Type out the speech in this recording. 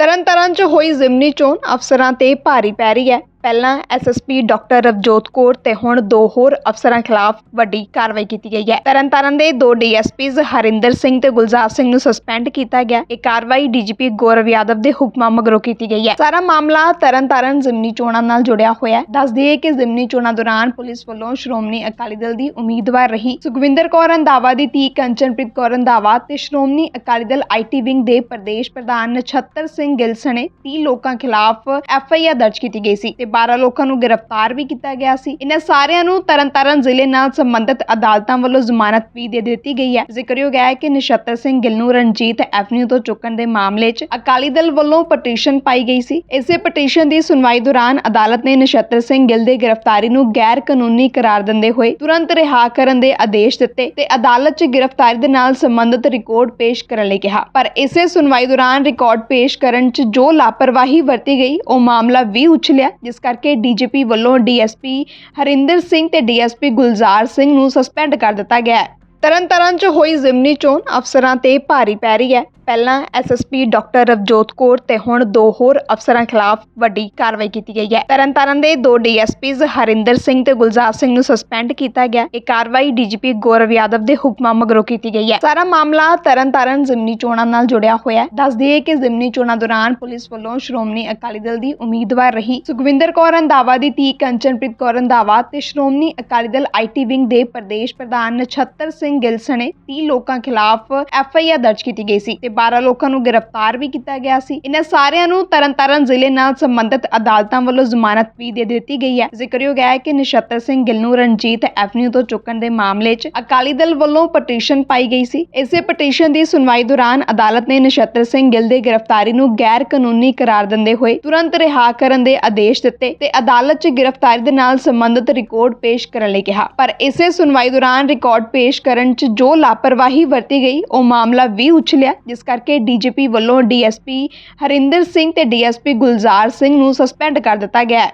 ਤਰਨਤਾਰਨ 'ਚ ਹੋਈ ਜ਼ਿਮਨੀ ਚੋਣ ਅਫਸਰਾਂ ਤੇ ਭਾਰੀ ਪੈ ਰਹੀ ਹੈ। ਪਹਿਲਾਂ ਐਸਐਸਪੀ ਡਾਕਟਰ ਰਵਜੋਤ ਕੌਰ ਤੇ ਹੁਣ ਦੋ ਹੋਰ ਅਫਸਰਾਂ ਖਿਲਾਫ ਵੱਡੀ ਕਾਰਵਾਈ ਕੀਤੀ ਗਈ ਹੈ। ਤਰਨਤਾਰਨ ਦੇ ਦੋ ਡੀਐਸਪੀਜ਼ ਹਰਿੰਦਰ ਸਿੰਘ ਤੇ ਗੁਲਜ਼ਾਰ ਸਿੰਘ ਨੂੰ ਸਸਪੈਂਡ ਕੀਤਾ ਗਿਆ। ਇਹ ਕਾਰਵਾਈ ਡੀਜੀਪੀ ਗੌਰਵ ਯਾਦਵ ਦੇ ਹੁਕਮਾਂ ਮਗਰੋਂ ਕੀਤੀ ਗਈ ਹੈ। ਸਾਰਾ ਮਾਮਲਾ ਤਰਨਤਾਰਨ ਜ਼ਿਮਨੀ ਚੋਣਾਂ ਨਾਲ ਜੁੜਿਆ ਹੋਇਆ ਹੈ। ਦੱਸ ਦਈਏ ਕਿ ਜ਼ਿਮਨੀ ਚੋਣਾਂ ਦੌਰਾਨ ਪੁਲਿਸ ਵੱਲੋਂ ਸ਼੍ਰੋਮਣੀ ਅਕਾਲੀ ਦਲ ਦੀ ਉਮੀਦਵਾਰ ਰਹੀ ਸੁਖਵਿੰਦਰ ਕੌਰ ਰੰਧਾਵਾ ਦੀ ਧੀ ਕੰਚਨਪ੍ਰੀਤ ਕੌਰ ਰੰਧਾਵਾ ਤੇ ਸ਼੍ਰੋਮਣੀ ਅਕਾਲੀ ਦਲ ਆਈਟੀ ਵਿੰਗ ਦੇ ਪ੍ਰਦੇਸ਼ ਪ੍ਰਧਾਨ ਨਛੱਤਰ ਸਿੰਘ ਗਿੱਲ ਸਣੇ 30 ਲੋਕਾਂ ਖਿਲਾਫ ਐਫਆਈਆਰ ਦਰਜ ਕੀਤੀ ਗਈ ਸੀ 12 ਲੋਕਾਂ ਨੂੰ ਗ੍ਰਿਫਤਾਰ ਵੀ ਕੀਤਾ ਗਿਆ ਸੀ। ਇਹਨਾਂ ਸਾਰਿਆਂ ਨੂੰ ਤਰਨਤਾਰਨ ਜ਼ਿਲ੍ਹੇ ਨਾਲ ਸੰਬੰਧਿਤ ਅਦਾਲਤਾਂ ਵੱਲੋਂ ਜ਼ਮਾਨਤ ਵੀ ਦੇ ਦਿੱਤੀ ਗਈ ਹੈ। ਜ਼ਿਕਰਯੋਗ ਹੈ ਕਿ ਨਛੱਤਰ ਸਿੰਘ ਗਿੱਲ ਨੂੰ ਰਣਜੀਤ ਐਵਨਿਊ ਤੋਂ ਚੁੱਕਣ ਦੇ ਮਾਮਲੇ 'ਚ ਅਕਾਲੀ ਦਲ ਵੱਲੋਂ ਪਟੀਸ਼ਨ ਪਾਈ ਗਈ ਸੀ। ਇਸੇ ਪਟੀਸ਼ਨ ਦੀ ਸੁਣਵਾਈ ਦੌਰਾਨ ਅਦਾਲਤ ਨੇ ਨਛੱਤਰ ਸਿੰਘ ਗਿੱਲ ਦੇ ਗ੍ਰਿਫਤਾਰੀ ਨੂੰ ਗੈਰ ਕਾਨੂੰਨੀ ਕਰਾਰ ਦਿੰਦੇ ਹੋਏ ਤੁਰੰਤ ਰਿਹਾ ਕਰਨ ਦੇ ਆਦੇਸ਼ ਦਿੱਤੇ ਤੇ ਅਦਾਲਤ 'ਚ ਗ੍ਰਿਫਤਾਰੀ ਦੇ ਨਾਲ ਸੰਬੰਧਿਤ ਰਿਕਾਰਡ ਪੇਸ਼ ਕਰਨ ਲਈ ਕਿਹਾ। ਪਰ ਇਸੇ ਸੁਣਵਾਈ ਦੌਰਾਨ ਰਿਕਾਰਡ ਪੇਸ਼ ਕਰਨ 'ਚ ਜੋ ਲਾਪਰਵਾਹੀ ਵਰਤੀ ਗਈ, ਉਹ ਮਾਮਲਾ ਵੀ ਉਛਲਿਆ, ਜਿਸ ਕਰਕੇ ਡੀਜੀਪੀ ਵੱਲੋਂ ਡੀਐਸਪੀ ਹਰਿੰਦਰ ਸਿੰਘ ਤੇ ਡੀਐਸਪੀ ਗੁਲਜ਼ਾਰ ਸਿੰਘ ਨੂੰ ਸਸਪੈਂਡ ਕਰ ਦਿੱਤਾ ਗਿਆ ਹੈ। ਤਰਨਤਾਰਨ 'ਚ ਹੋਈ ਜ਼ਿਮਨੀ ਚੋਣ ਅਫਸਰਾਂ ਤੇ ਭਾਰੀ ਪੈ ਰਹੀ ਹੈ। ਪਹਿਲਾਂ ਐਸਐਸਪੀ ਡਾਕਟਰ ਰਵਜੋਤ ਕੌਰ ਤੇ ਹੁਣ ਦੋ ਹੋਰ ਅਫਸਰਾਂ ਖਿਲਾਫ ਵੱਡੀ ਕਾਰਵਾਈ ਕੀਤੀ ਗਈ ਹੈ। ਤਰਨਤਾਰਨ ਦੇ ਦੋ ਡੀਐਸਪੀਜ਼ ਹਰਿੰਦਰ ਸਿੰਘ ਤੇ ਗੁਲਜ਼ਾਰ ਸਿੰਘ ਨੂੰ ਸਸਪੈਂਡ ਕੀਤਾ ਗਿਆ। ਇਹ ਕਾਰਵਾਈ ਡੀਜੀਪੀ ਗੌਰਵ ਯਾਦਵ ਦੇ ਹੁਕਮਾਂ ਮਗਰੋਂ ਕੀਤੀ ਗਈ ਹੈ। ਸਾਰਾ ਮਾਮਲਾ ਤਰਨਤਾਰਨ ਜ਼ਿਮਨੀ ਚੋਣਾਂ ਨਾਲ ਜੁੜਿਆ ਹੋਇਆ ਹੈ। ਦੱਸ ਦਈਏ ਕਿ ਜ਼ਿਮਨੀ ਚੋਣਾਂ ਦੌਰਾਨ ਪੁਲਿਸ ਵੱਲੋਂ ਸ਼੍ਰੋਮਣੀ ਅਕਾਲੀ ਦਲ ਦੀ ਉਮੀਦਵਾਰ ਰਹੀ ਸੁਖਵਿੰਦਰ ਕੌਰ ਰੰਧਾਵਾ ਦੀ ਧੀ ਕੰਚਨਪ੍ਰੀਤ ਕੌਰ ਰੰਧਾਵਾ ਤੇ ਸ਼੍ਰੋਮਣੀ ਅਕਾਲੀ ਦਲ ਆਈਟੀ ਵਿੰਗ ਦੇ ਪ੍ਰਦੇਸ਼ ਪ੍ਰਧਾਨ ਨਛੱਤਰ ਸਿੰਘ ਗਿੱਲ ਸਣੇ 30 ਲੋਕਾਂ ਖਿਲਾਫ ਐਫਆਈਆਰ ਦਰਜ ਕੀਤੀ ਗਈ ਸੀ ਤੇ 12 ਲੋਕਾਂ ਨੂੰ ਗ੍ਰਿਫਤਾਰ ਵੀ ਕੀਤਾ ਗਿਆ ਸੀ। ਇਹਨਾਂ ਸਾਰਿਆਂ ਨੂੰ ਤਰਨਤਾਰਨ ਜ਼ਿਲ੍ਹੇ ਨਾਲ ਸੰਬੰਧਿਤ ਅਦਾਲਤਾਂ ਵੱਲੋਂ ਜ਼ਮਾਨਤ ਵੀ ਦੇ ਦਿੱਤੀ ਗਈ ਹੈ। ਜ਼ਿਕਰਯੋਗ ਹੈ ਕਿ ਨਛੱਤਰ ਸਿੰਘ ਗਿੱਲ ਨੂੰ ਰਣਜੀਤ ਐਵਨਿਊ ਤੋਂ ਚੁੱਕਣ ਦੇ ਮਾਮਲੇ 'ਚ ਅਕਾਲੀ ਦਲ ਵੱਲੋਂ ਪਟੀਸ਼ਨ ਪਾਈ ਗਈ ਸੀ। ਇਸੇ ਪਟੀਸ਼ਨ ਦੀ ਸੁਣਵਾਈ ਦੌਰਾਨ ਅਦਾਲਤ ਨੇ ਨਛੱਤਰ ਸਿੰਘ ਗਿੱਲ ਦੇ ਗ੍ਰਿਫਤਾਰੀ ਨੂੰ ਗੈਰ ਕਾਨੂੰਨੀ ਕਰਾਰ ਦਿੰਦੇ ਹੋਏ ਤੁਰੰਤ ਰਿਹਾ ਕਰਨ ਦੇ ਆਦੇਸ਼ ਦਿੱਤੇ ਤੇ ਅਦਾਲਤ 'ਚ ਗ੍ਰਿਫਤਾਰੀ ਦੇ ਨਾਲ ਸੰਬੰਧਿਤ ਰਿਕਾਰਡ ਪੇਸ਼ ਕਰਨ ਲਈ ਕਿਹਾ। ਪਰ ਇਸੇ ਸੁਣਵਾਈ ਦੌਰਾਨ ਰਿਕਾਰਡ ਪੇਸ਼ ਕਰਨ 'ਚ ਜੋ ਲਾਪਰਵਾਹੀ ਵਰਤੀ ਗਈ, ਉਹ ਮਾਮਲਾ ਵੀ ਉਛਲਿਆ, ਜਿਸ ਕਰਕੇ ਡੀਜੀਪੀ ਵੱਲੋਂ ਡੀਐਸਪੀ ਹਰਿੰਦਰ ਸਿੰਘ ਤੇ ਡੀਐਸਪੀ ਗੁਲਜ਼ਾਰ ਸਿੰਘ ਨੂੰ ਸਸਪੈਂਡ ਕਰ ਦਿੱਤਾ ਗਿਆ ਹੈ।